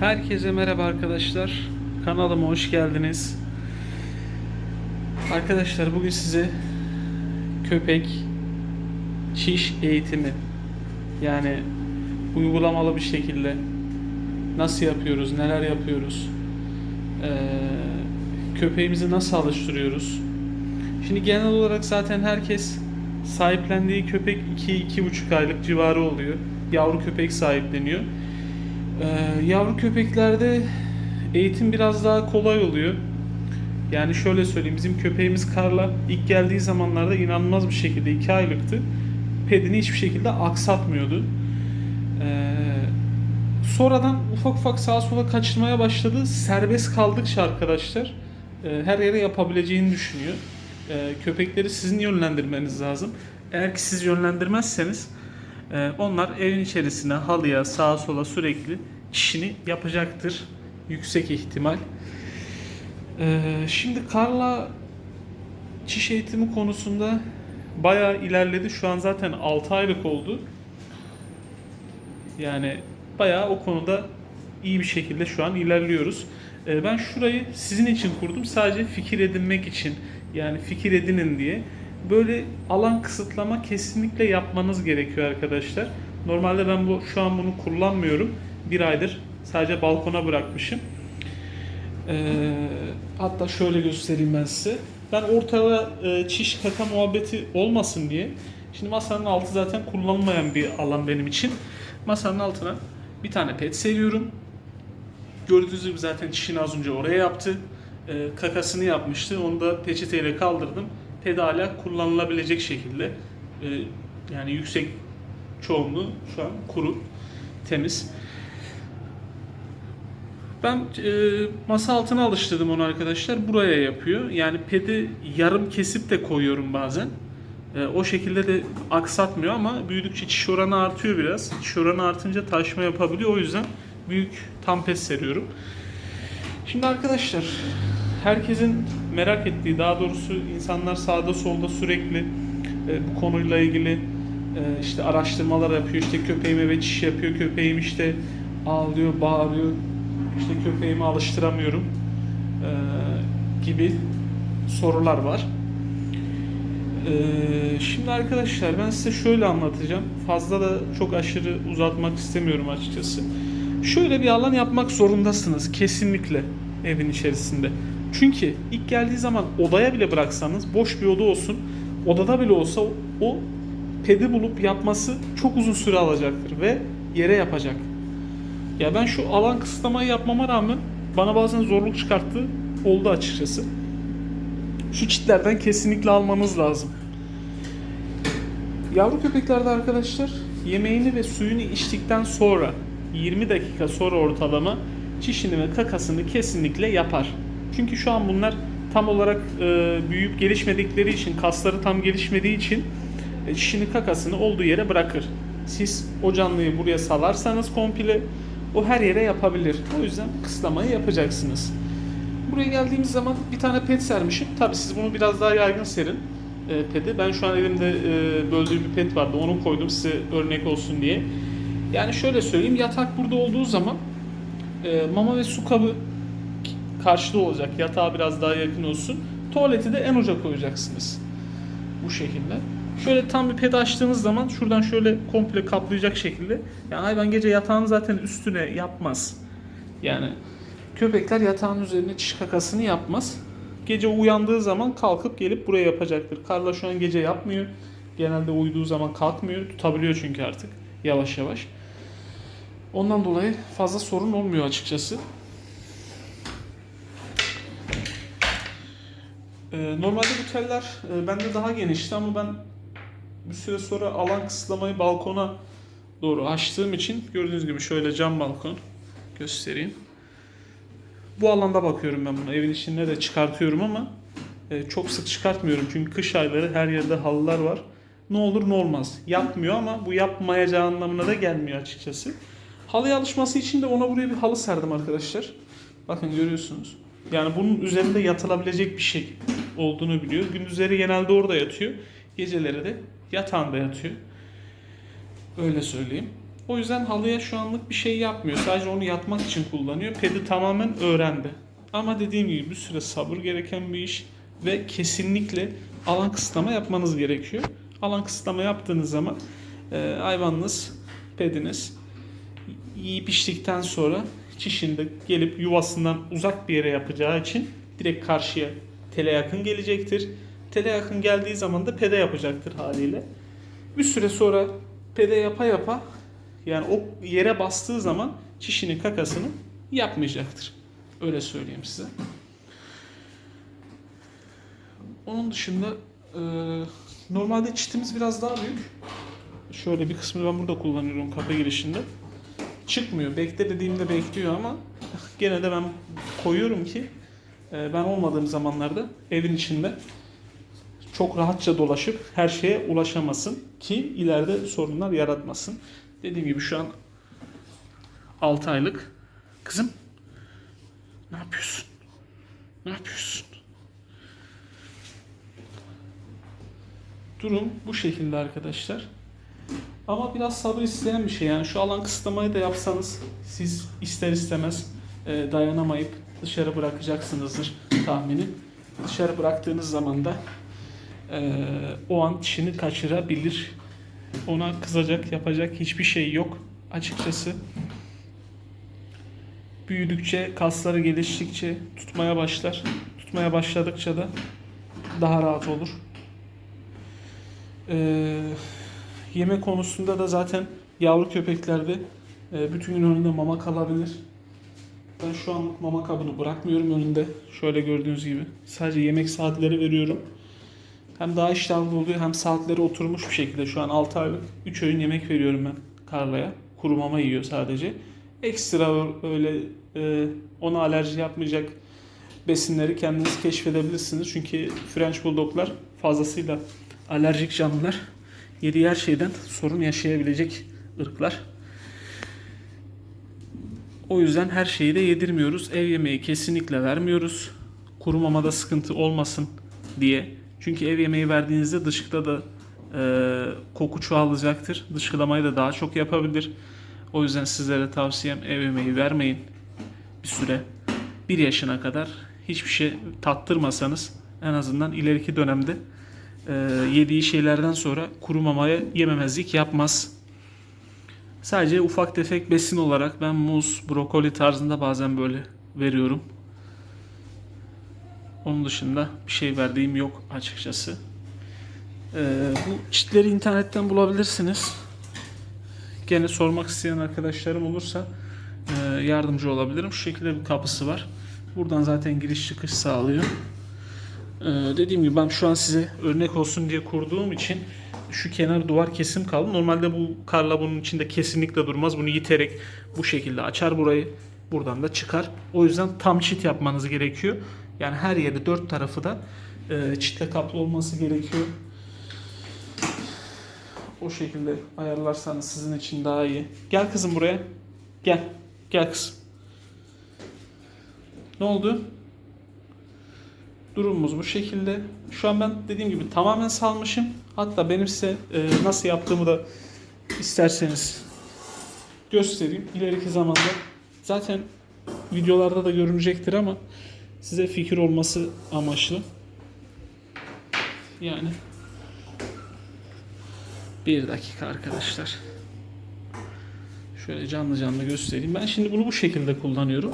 Herkese merhaba arkadaşlar. Kanalıma hoş geldiniz. Arkadaşlar bugün size köpek çiş eğitimi yani uygulamalı bir şekilde nasıl yapıyoruz, neler yapıyoruz, köpeğimizi nasıl alıştırıyoruz. Şimdi genel olarak zaten herkes sahiplendiği köpek 2-2,5 aylık civarı oluyor. Yavru köpek sahipleniyor. Ee, yavru köpeklerde eğitim biraz daha kolay oluyor. Yani şöyle söyleyeyim bizim köpeğimiz Karla ilk geldiği zamanlarda inanılmaz bir şekilde 2 aylıktı. Pedini hiçbir şekilde aksatmıyordu. Ee, sonradan ufak ufak sağa sola kaçırmaya başladı. Serbest kaldıkça arkadaşlar e, her yere yapabileceğini düşünüyor. E, köpekleri sizin yönlendirmeniz lazım. Eğer ki siz yönlendirmezseniz ee, onlar evin içerisine halıya sağa sola sürekli işini yapacaktır. Yüksek ihtimal. Ee, şimdi Karla çiş eğitimi konusunda bayağı ilerledi. Şu an zaten 6 aylık oldu. Yani bayağı o konuda iyi bir şekilde şu an ilerliyoruz. Ee, ben şurayı sizin için kurdum. Sadece fikir edinmek için. Yani fikir edinin diye. Böyle alan kısıtlama kesinlikle yapmanız gerekiyor arkadaşlar. Normalde ben bu şu an bunu kullanmıyorum. Bir aydır sadece balkona bırakmışım. Ee, hatta şöyle göstereyim ben size. Ben ortada e, çiş kaka muhabbeti olmasın diye. Şimdi masanın altı zaten kullanılmayan bir alan benim için. Masanın altına bir tane pet seriyorum. Gördüğünüz gibi zaten çişini az önce oraya yaptı. Ee, kakasını yapmıştı. Onu da peçeteyle kaldırdım. Ped hala kullanılabilecek şekilde. Ee, yani yüksek çoğunluğu şu an kuru, temiz. Ben e, masa altına alıştırdım onu arkadaşlar. Buraya yapıyor. Yani pedi yarım kesip de koyuyorum bazen. E, o şekilde de aksatmıyor ama büyüdükçe çiş oranı artıyor biraz. Çiş oranı artınca taşma yapabiliyor. O yüzden büyük tam pes seriyorum. Şimdi arkadaşlar herkesin merak ettiği daha doğrusu insanlar sağda solda sürekli e, bu konuyla ilgili e, işte araştırmalar yapıyor. İşte köpeğim eve çiş yapıyor. Köpeğim işte ağlıyor, bağırıyor. İşte köpeğimi alıştıramıyorum e, gibi sorular var. E, şimdi arkadaşlar ben size şöyle anlatacağım. Fazla da çok aşırı uzatmak istemiyorum açıkçası. Şöyle bir alan yapmak zorundasınız kesinlikle evin içerisinde. Çünkü ilk geldiği zaman odaya bile bıraksanız boş bir oda olsun. Odada bile olsa o pedi bulup yapması çok uzun süre alacaktır ve yere yapacak. Ya ben şu alan kısıtlamayı yapmama rağmen bana bazen zorluk çıkarttı oldu açıkçası. Şu çitlerden kesinlikle almanız lazım. Yavru köpeklerde arkadaşlar yemeğini ve suyunu içtikten sonra 20 dakika sonra ortalama çişini ve kakasını kesinlikle yapar. Çünkü şu an bunlar tam olarak e, büyüyüp gelişmedikleri için, kasları tam gelişmediği için e, çişini kakasını olduğu yere bırakır. Siz o canlıyı buraya salarsanız komple o her yere yapabilir. O yüzden kısıtlamayı yapacaksınız. Buraya geldiğimiz zaman bir tane pet sermişim. Tabi siz bunu biraz daha yaygın serin e, pedi. Ben şu an elimde e, böldüğüm bir pet vardı. Onu koydum size örnek olsun diye. Yani şöyle söyleyeyim. Yatak burada olduğu zaman e, mama ve su kabı karşıda olacak. Yatağa biraz daha yakın olsun. Tuvaleti de en uca koyacaksınız. Bu şekilde. Şöyle tam bir ped açtığınız zaman şuradan şöyle komple kaplayacak şekilde. Yani hayvan gece yatağını zaten üstüne yapmaz. Yani köpekler yatağın üzerine çiş kakasını yapmaz. Gece uyandığı zaman kalkıp gelip buraya yapacaktır. Karla şu an gece yapmıyor. Genelde uyuduğu zaman kalkmıyor. Tutabiliyor çünkü artık yavaş yavaş. Ondan dolayı fazla sorun olmuyor açıkçası. Ee, normalde bu teller e, bende daha genişti ama ben bir süre sonra alan kısıtlamayı balkona doğru açtığım için gördüğünüz gibi şöyle cam balkon göstereyim. Bu alanda bakıyorum ben bunu. Evin içinde de çıkartıyorum ama e, çok sık çıkartmıyorum. Çünkü kış ayları her yerde halılar var. Ne olur ne olmaz. Yapmıyor ama bu yapmayacağı anlamına da gelmiyor açıkçası. Halıya alışması için de ona buraya bir halı serdim arkadaşlar. Bakın görüyorsunuz. Yani bunun üzerinde yatılabilecek bir şey olduğunu biliyor. Gündüzleri genelde orada yatıyor. Geceleri de yatağında yatıyor. Öyle söyleyeyim. O yüzden halıya şu anlık bir şey yapmıyor. Sadece onu yatmak için kullanıyor. Pedi tamamen öğrendi. Ama dediğim gibi bir süre sabır gereken bir iş ve kesinlikle alan kısıtlama yapmanız gerekiyor. Alan kısıtlama yaptığınız zaman e, hayvanınız, pediniz yiyip içtikten sonra çişinde gelip yuvasından uzak bir yere yapacağı için direkt karşıya tele yakın gelecektir. Tele yakın geldiği zaman da pede yapacaktır haliyle. Bir süre sonra pede yapa yapa yani o yere bastığı zaman çişini kakasını yapmayacaktır. Öyle söyleyeyim size. Onun dışında e, normalde çitimiz biraz daha büyük. Şöyle bir kısmını ben burada kullanıyorum kapı girişinde. Çıkmıyor. Bekle dediğimde bekliyor ama gene de ben koyuyorum ki ben olmadığım zamanlarda evin içinde çok rahatça dolaşıp her şeye ulaşamasın ki ileride sorunlar yaratmasın. Dediğim gibi şu an 6 aylık. Kızım ne yapıyorsun? Ne yapıyorsun? Durum bu şekilde arkadaşlar. Ama biraz sabır isteyen bir şey. Yani şu alan kısıtlamayı da yapsanız siz ister istemez e, dayanamayıp dışarı bırakacaksınızdır tahmini. Dışarı bıraktığınız zaman da e, o an dişini kaçırabilir. Ona kızacak, yapacak hiçbir şey yok açıkçası. Büyüdükçe, kasları geliştikçe tutmaya başlar. Tutmaya başladıkça da daha rahat olur. Ee, yeme konusunda da zaten yavru köpeklerde e, bütün gün önünde mama kalabilir. Ben şu anlık mama kabını bırakmıyorum önünde. Şöyle gördüğünüz gibi. Sadece yemek saatleri veriyorum. Hem daha iştahlı oluyor hem saatleri oturmuş bir şekilde. Şu an 6 aylık 3 öğün yemek veriyorum ben Karla'ya. Kuru mama yiyor sadece. Ekstra öyle e, ona alerji yapmayacak besinleri kendiniz keşfedebilirsiniz. Çünkü French Bulldog'lar fazlasıyla alerjik canlılar. Yediği her şeyden sorun yaşayabilecek ırklar. O yüzden her şeyi de yedirmiyoruz. Ev yemeği kesinlikle vermiyoruz. Kuru mamada sıkıntı olmasın diye. Çünkü ev yemeği verdiğinizde dışkıda da e, koku çoğalacaktır. Dışkılamayı da daha çok yapabilir. O yüzden sizlere tavsiyem ev yemeği vermeyin bir süre. Bir yaşına kadar hiçbir şey tattırmasanız en azından ileriki dönemde e, yediği şeylerden sonra kuru mamaya yememezlik yapmaz. Sadece ufak tefek besin olarak ben muz, brokoli tarzında bazen böyle veriyorum. Onun dışında bir şey verdiğim yok açıkçası. Ee, bu çitleri internetten bulabilirsiniz. Gene sormak isteyen arkadaşlarım olursa e, yardımcı olabilirim. Şu şekilde bir kapısı var. Buradan zaten giriş çıkış sağlıyor. Ee, dediğim gibi ben şu an size örnek olsun diye kurduğum için şu kenar duvar kesim kaldı. Normalde bu karla bunun içinde kesinlikle durmaz. Bunu yiterek bu şekilde açar burayı. Buradan da çıkar. O yüzden tam çit yapmanız gerekiyor. Yani her yeri dört tarafı da e, çitle kaplı olması gerekiyor. O şekilde ayarlarsanız sizin için daha iyi. Gel kızım buraya. Gel. Gel kızım. Ne oldu? Durumumuz bu şekilde. Şu an ben dediğim gibi tamamen salmışım. Hatta benim size e, nasıl yaptığımı da isterseniz göstereyim. İleriki zamanda zaten videolarda da görünecektir ama size fikir olması amaçlı. Yani bir dakika arkadaşlar. Şöyle canlı canlı göstereyim. Ben şimdi bunu bu şekilde kullanıyorum.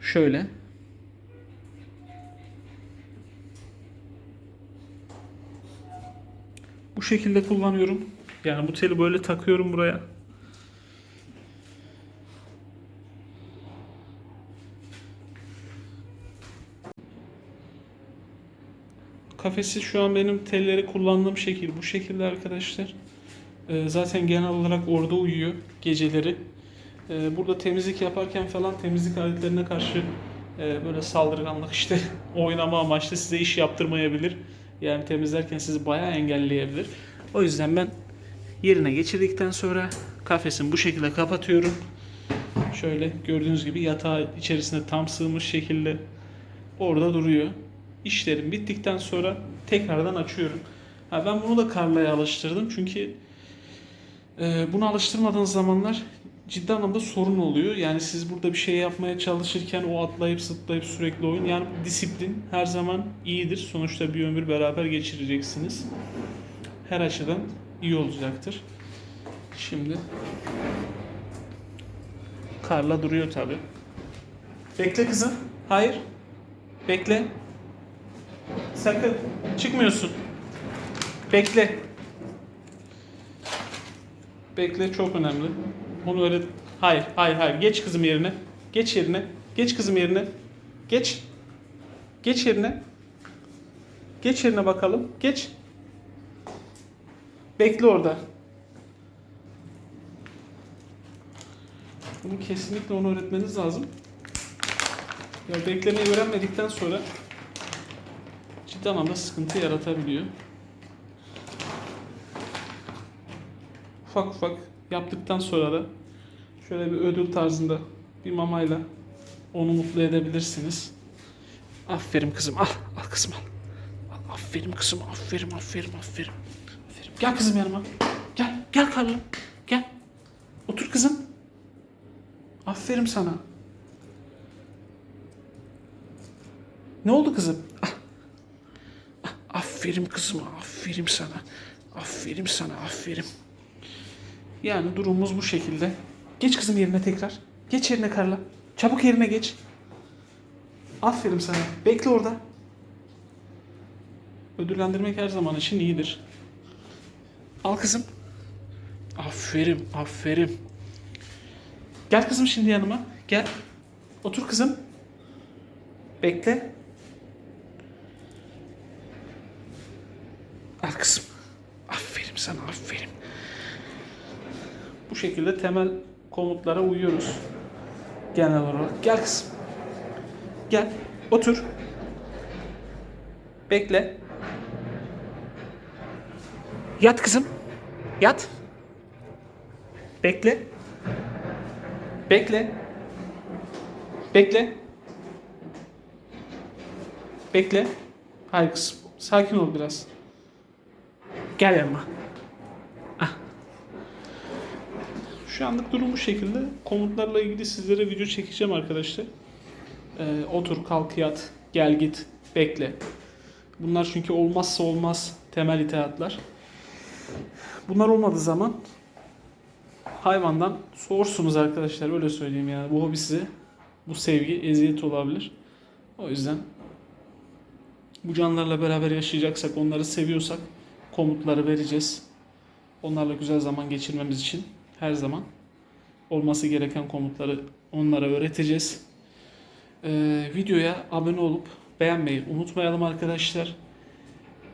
Şöyle. Bu şekilde kullanıyorum. Yani bu teli böyle takıyorum buraya. Kafesi şu an benim telleri kullandığım şekil bu şekilde arkadaşlar. Ee, zaten genel olarak orada uyuyor geceleri. Ee, burada temizlik yaparken falan temizlik aletlerine karşı e, böyle saldırganlık işte oynama amaçlı size iş yaptırmayabilir. Yani temizlerken sizi bayağı engelleyebilir. O yüzden ben yerine geçirdikten sonra kafesini bu şekilde kapatıyorum. Şöyle gördüğünüz gibi yatağı içerisine tam sığmış şekilde orada duruyor. İşlerim bittikten sonra tekrardan açıyorum. Ha ben bunu da Karla'ya alıştırdım çünkü Ee, bunu alıştırmadığınız zamanlar ciddi anlamda sorun oluyor. Yani siz burada bir şey yapmaya çalışırken o atlayıp zıplayıp sürekli oyun. Yani disiplin her zaman iyidir. Sonuçta bir ömür beraber geçireceksiniz. Her açıdan iyi olacaktır. Şimdi Karla duruyor tabi. Bekle kızım. Hayır. Bekle. Sakın. Çıkmıyorsun. Bekle. Bekle çok önemli. Onu öyle... Hayır, hayır, hayır. Geç kızım yerine. Geç yerine. Geç kızım yerine. Geç. Geç yerine. Geç yerine bakalım. Geç. Bekle orada. Bunu kesinlikle onu öğretmeniz lazım. Ya beklemeyi öğrenmedikten sonra ciddi anlamda sıkıntı yaratabiliyor. Ufak ufak yaptıktan sonra da şöyle bir ödül tarzında bir mamayla onu mutlu edebilirsiniz. Aferin kızım al. Al kızım al. al aferin kızım aferin aferin aferin. aferin. Gel kızım yanıma. Gel. Gel Karla. Gel. Otur kızım. Aferin sana. Ne oldu kızım? Ah. Ah, Aferin kızım, aferin sana. Aferin sana, aferin. Yani durumumuz bu şekilde. Geç kızım yerine tekrar. Geç yerine Karla. Çabuk yerine geç. Aferin sana. Bekle orada. Ödüllendirmek her zaman için iyidir. Al kızım. Aferin, aferin. Gel kızım şimdi yanıma. Gel. Otur kızım. Bekle. Al kızım. Aferin sana aferin. Bu şekilde temel komutlara uyuyoruz. Genel olarak. Gel kızım. Gel. Otur. Bekle. Yat kızım. Yat. Bekle. Bekle. Bekle. Bekle. Hayır kızım. Sakin ol biraz. Gel yanıma. Ah. Şu anlık durum bu şekilde. Komutlarla ilgili sizlere video çekeceğim arkadaşlar. Ee, otur, kalk, yat, gel git, bekle. Bunlar çünkü olmazsa olmaz temel itaatlar. Bunlar olmadığı zaman hayvandan soğursunuz arkadaşlar öyle söyleyeyim yani. Bu hobi size bu sevgi eziyet olabilir. O yüzden bu canlılarla beraber yaşayacaksak, onları seviyorsak komutları vereceğiz. Onlarla güzel zaman geçirmemiz için her zaman olması gereken komutları onlara öğreteceğiz. Ee, videoya abone olup beğenmeyi unutmayalım arkadaşlar.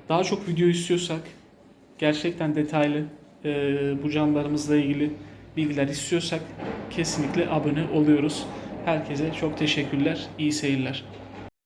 Daha çok video istiyorsak gerçekten detaylı e, bu canlılarımızla ilgili bilgiler istiyorsak kesinlikle abone oluyoruz. Herkese çok teşekkürler. İyi seyirler.